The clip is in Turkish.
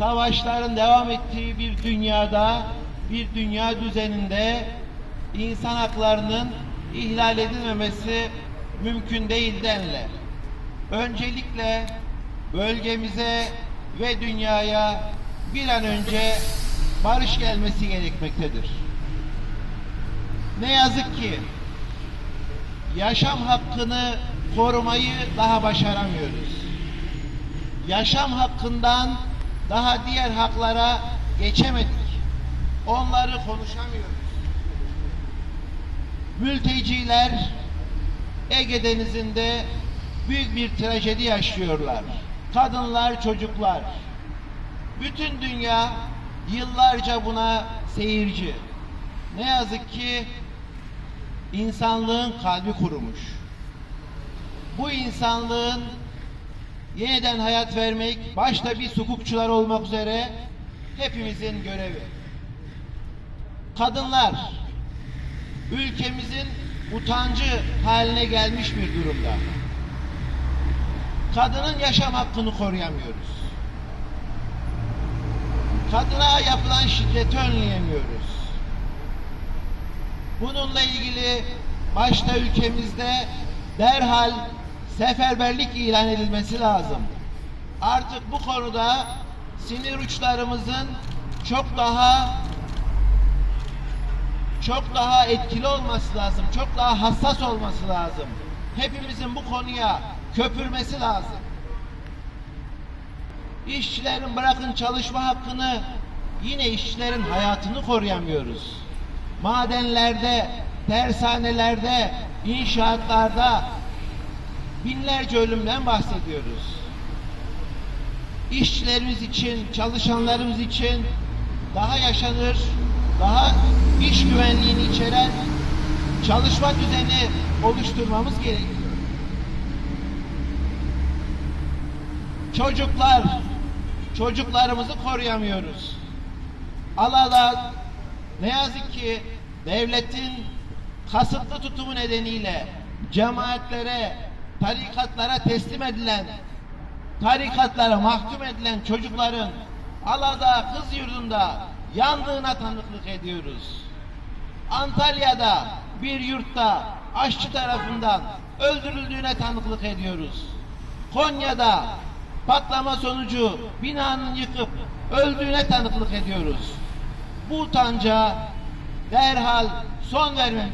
savaşların devam ettiği bir dünyada, bir dünya düzeninde insan haklarının ihlal edilmemesi mümkün değil derler. Öncelikle bölgemize ve dünyaya bir an önce barış gelmesi gerekmektedir. Ne yazık ki yaşam hakkını korumayı daha başaramıyoruz. Yaşam hakkından daha diğer haklara geçemedik. Onları konuşamıyoruz. Mülteciler Ege Denizi'nde büyük bir trajedi yaşıyorlar. Kadınlar, çocuklar. Bütün dünya yıllarca buna seyirci. Ne yazık ki insanlığın kalbi kurumuş. Bu insanlığın yeniden hayat vermek, başta bir hukukçular olmak üzere hepimizin görevi. Kadınlar ülkemizin utancı haline gelmiş bir durumda. Kadının yaşam hakkını koruyamıyoruz. Kadına yapılan şiddeti önleyemiyoruz. Bununla ilgili başta ülkemizde derhal seferberlik ilan edilmesi lazım. Artık bu konuda sinir uçlarımızın çok daha çok daha etkili olması lazım. Çok daha hassas olması lazım. Hepimizin bu konuya köpürmesi lazım. İşçilerin bırakın çalışma hakkını yine işçilerin hayatını koruyamıyoruz. Madenlerde, tersanelerde, inşaatlarda binlerce ölümden bahsediyoruz. İşçilerimiz için, çalışanlarımız için daha yaşanır, daha iş güvenliğini içeren çalışma düzeni oluşturmamız gerekiyor. Çocuklar, çocuklarımızı koruyamıyoruz. Alala ne yazık ki devletin kasıtlı tutumu nedeniyle cemaatlere, tarikatlara teslim edilen, tarikatlara mahkum edilen çocukların Alada, kız yurdunda yandığına tanıklık ediyoruz. Antalya'da bir yurtta aşçı tarafından öldürüldüğüne tanıklık ediyoruz. Konya'da patlama sonucu binanın yıkıp öldüğüne tanıklık ediyoruz. Bu utanca derhal son vermemiz